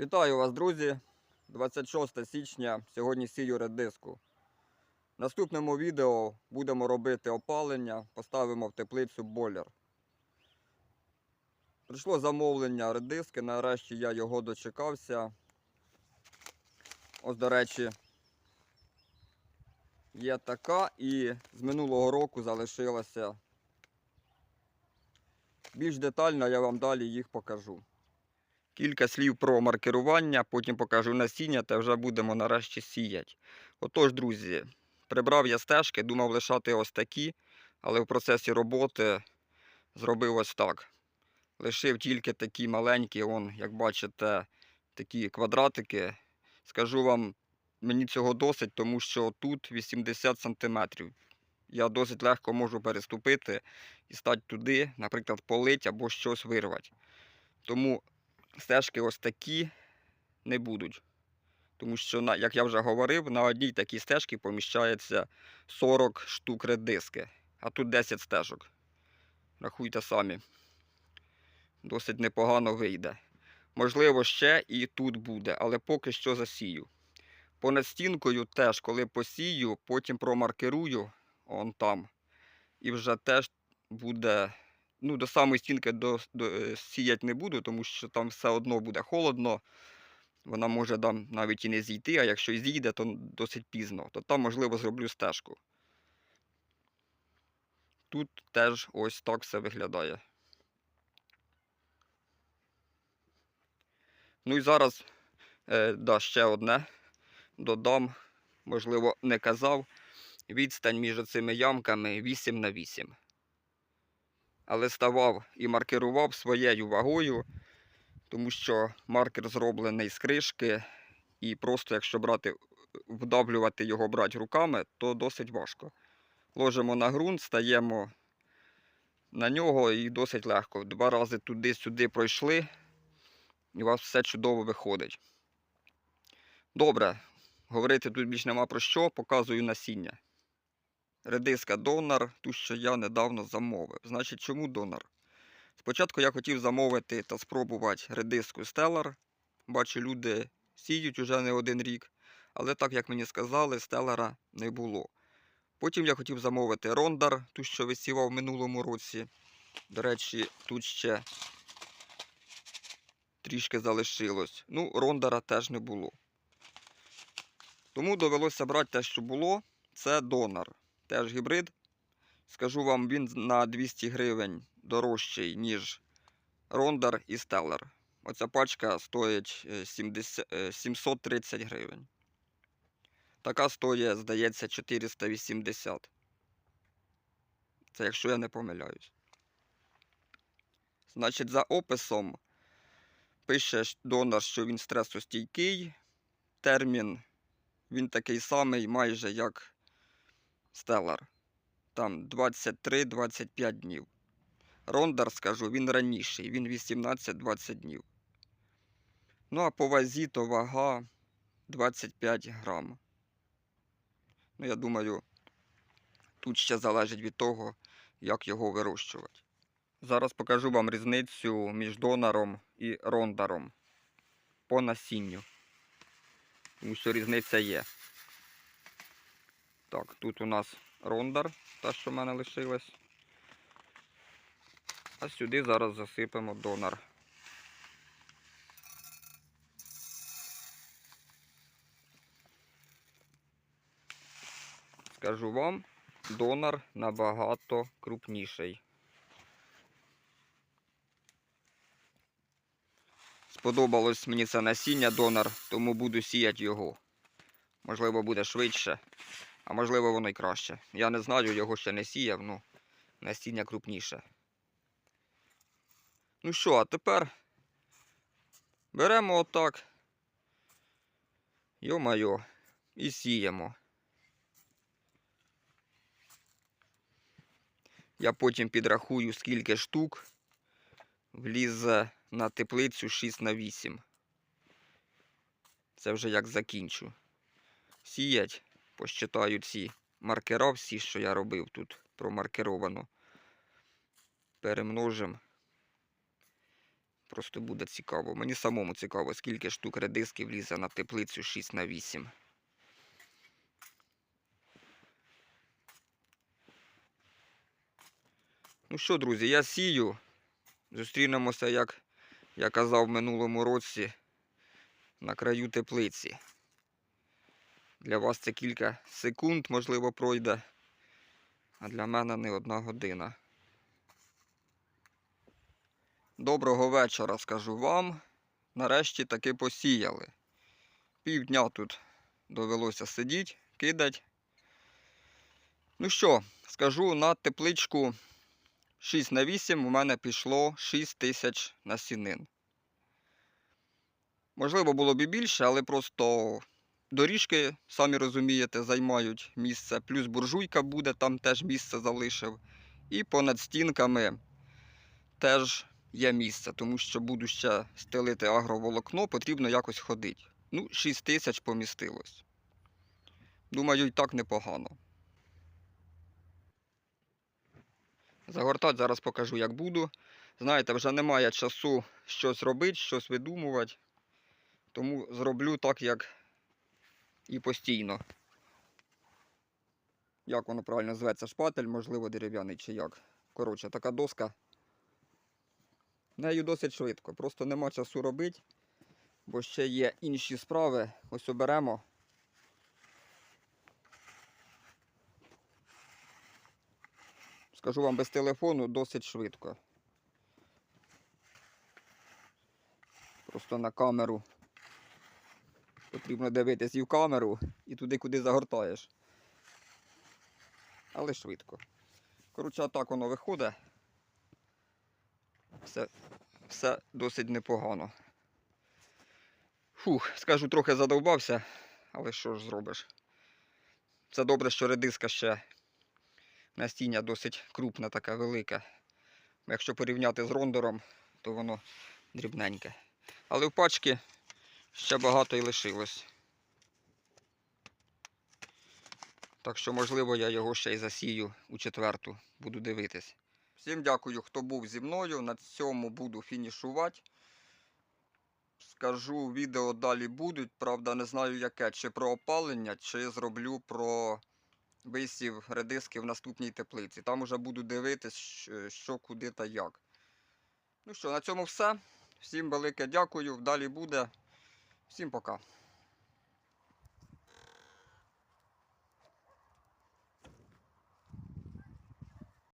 Вітаю вас, друзі! 26 січня. Сьогодні сію редиску. В наступному відео будемо робити опалення, поставимо в теплицю бойлер. Прийшло замовлення редиски, нарешті я його дочекався. Ось, до речі, є така і з минулого року залишилася. Більш детально я вам далі їх покажу. Кілька слів про маркерування, потім покажу насіння та вже будемо нарешті сіяти. Отож, друзі, прибрав я стежки, думав лишати ось такі, але в процесі роботи зробив ось так. Лишив тільки такі маленькі, он, як бачите, такі квадратики. Скажу вам, мені цього досить, тому що тут 80 см. Я досить легко можу переступити і стати туди, наприклад, полить або щось вирвати. Тому стежки ось такі не будуть. Тому що, як я вже говорив, на одній такій стежці поміщається 40 штук редиски, а тут 10 стежок. Рахуйте самі. Досить непогано вийде. Можливо, ще і тут буде, але поки що засію. Понад стінкою теж, коли посію, потім промаркерую он там. І вже теж буде ну, до самої стінки до, до, е, сіяти не буду, тому що там все одно буде холодно. Вона може там навіть і не зійти, а якщо і зійде, то досить пізно. То там, можливо, зроблю стежку. Тут теж ось так все виглядає. Ну і зараз е, да, ще одне додам, можливо, не казав. Відстань між цими ямками 8 на 8 але ставав і маркерував своєю вагою, тому що маркер зроблений з кришки, і просто якщо брати, вдавлювати його брати руками, то досить важко. Ложимо на ґрунт, стаємо на нього і досить легко. Два рази туди-сюди пройшли, і у вас все чудово виходить. Добре, говорити тут більш нема про що, показую насіння. Редиска донор, ту, що я недавно замовив. Значить, чому донор? Спочатку я хотів замовити та спробувати редиску Stellar. Бачу, люди сіють уже не один рік, але так як мені сказали, Стеллара не було. Потім я хотів замовити Рондар, ту, що висівав в минулому році. До речі, тут ще трішки залишилось. Ну, Рондара теж не було. Тому довелося брати те, що було. Це донор теж гібрид. Скажу вам, він на 200 гривень дорожчий, ніж Рондар і Стеллар. Оця пачка стоїть е, 70, е, 730 гривень. Така стоїть, здається, 480. Це якщо я не помиляюсь. Значить, за описом пише донор, що він стресостійкий. Термін він такий самий, майже як Стеллар. Там 23-25 днів. Рондар, скажу, він раніший, він 18-20 днів. Ну, а по вазі то вага 25 грам. Ну, я думаю, тут ще залежить від того, як його вирощувати. Зараз покажу вам різницю між донором і рондаром по насінню. Тому що різниця є. Так, тут у нас рондар, та, що в мене лишилась. А сюди зараз засипемо донор. Скажу вам, донор набагато крупніший. Сподобалось мені це насіння донор, тому буду сіяти його. Можливо, буде швидше. А можливо воно й краще. Я не знаю, його ще не сіяв, ну насіння крупніше. Ну що, а тепер беремо отак. Йо-майо, і сіємо. Я потім підрахую, скільки штук влізе на теплицю 6 на 8. Це вже як закінчу. Сіять посчитаю ці маркера всі, що я робив тут промаркеровано. Перемножимо Просто буде цікаво. Мені самому цікаво, скільки штук редиски влізе на теплицю 6 на 8. Ну що, друзі, я сію. Зустрінемося, як я казав в минулому році, на краю теплиці. Для вас це кілька секунд, можливо, пройде, а для мене не одна година. Доброго вечора, скажу вам. Нарешті таки посіяли. Півдня тут довелося сидіти, кидати. Ну що, скажу на тепличку 6 на 8 у мене пішло 6 тисяч насінин. Можливо, було б і більше, але просто доріжки, самі розумієте, займають місце. Плюс буржуйка буде, там теж місце залишив. І понад стінками теж є місце, тому що буду ще стелити агроволокно, потрібно якось ходити. Ну, 6 тисяч помістилось. Думаю, і так непогано. Загортати зараз покажу, як буду. Знаєте, вже немає часу щось робити, щось видумувати. Тому зроблю так, як і постійно. Як воно правильно зветься? Шпатель, можливо, дерев'яний чи як. Коротше, така доска. Нею досить швидко. Просто нема часу робити, бо ще є інші справи. Ось оберемо. Скажу вам без телефону досить швидко. Просто на камеру. Потрібно дивитись і в камеру, і туди, куди загортаєш. Але швидко. Коротше, так воно виходить. Все, все досить непогано. Фух, скажу, трохи задовбався, але що ж зробиш? Це добре, що редиска ще Настіння досить крупне, таке велике. Якщо порівняти з рондором, то воно дрібненьке. Але в пачки ще багато і лишилось. Так що, можливо, я його ще й засію у четверту, буду дивитись. Всім дякую, хто був зі мною. На цьому буду фінішувати. Скажу, відео далі будуть. Правда, не знаю яке, чи про опалення, чи зроблю про висів редиски в наступній теплиці. Там уже буду дивитись, що- куди та як. Ну що, на цьому все. Всім велике дякую. Далі буде. Всім пока.